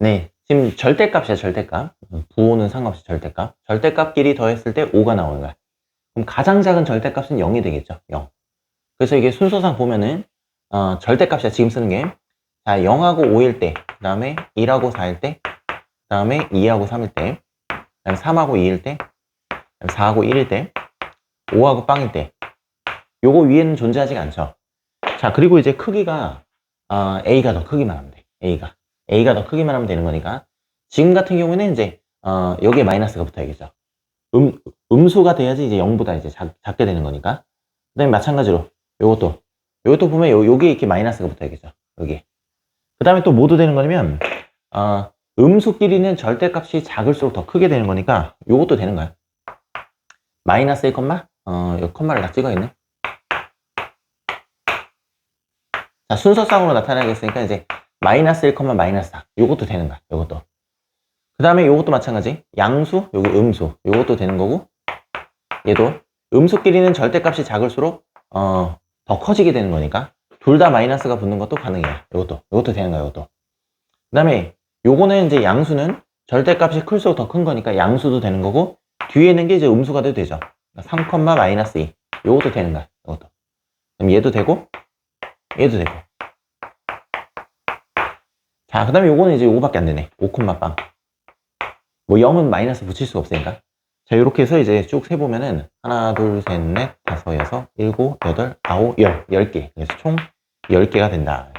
네. 지금 절대값이야, 절대값. 부호는 상관없이 절대값. 절대값끼리 더했을 때 5가 나오는 거야. 그럼 가장 작은 절대값은 0이 되겠죠. 0. 그래서 이게 순서상 보면은, 어, 절대값이야, 지금 쓰는 게. 자, 0하고 5일 때, 그 다음에 1하고 4일 때, 그 다음에 2하고 3일 때, 그 다음에 3하고 2일 때, 그 다음에 4하고 1일 때, 5하고 빵일 때. 요거 위에는 존재하지가 않죠. 자, 그리고 이제 크기가, 어, A가 더 크기만 하면 돼. A가. A가 더 크기만 하면 되는 거니까. 지금 같은 경우에는 이제, 어, 여기에 마이너스가 붙어야겠죠. 음, 음수가 돼야지 이제 0보다 이제 작, 작게 되는 거니까. 그 다음에 마찬가지로, 요것도. 요것도 보면 요, 여기에 이렇게 마이너스가 붙어야겠죠. 여기. 그 다음에 또 뭐도 되는 거냐면, 어, 음수끼리는 절대값이 작을수록 더 크게 되는 거니까, 요것도 되는 거야. 마이너스 1 컴마? 어, 요 컴마를 다 찍어있네. 자, 순서상으로 나타나겠으니까 이제 마이너스 1, 마이너스 4. 요것도 되는 거야. 요것도. 그 다음에 요것도 마찬가지. 양수, 여기 음수. 요것도 되는 거고. 얘도 음수끼리는 절대값이 작을수록 어, 더 커지게 되는 거니까 둘 다 마이너스가 붙는 것도 가능해요. 요것도. 요것도 되는 거야. 요것도. 그 다음에 요거는 이제 양수는 절대값이 클수록 더 큰 거니까 양수도 되는 거고 뒤에 있는 게 이제 음수가 돼도 되죠. 3, 마이너스 2. 요것도 되는 거야. 요것도. 그럼 얘도 되고 얘도 되고. 자, 그 다음에 요거는 이제 요거밖에 안 되네. 5, 빵. 뭐 0은 마이너스 붙일 수가 없으니까. 자, 요렇게 해서 이제 쭉 세보면은 하나, 둘, 셋, 넷, 다섯, 여섯, 일곱, 여덟, 아홉, 열. 열 개. 그래서 총 10개가 된다.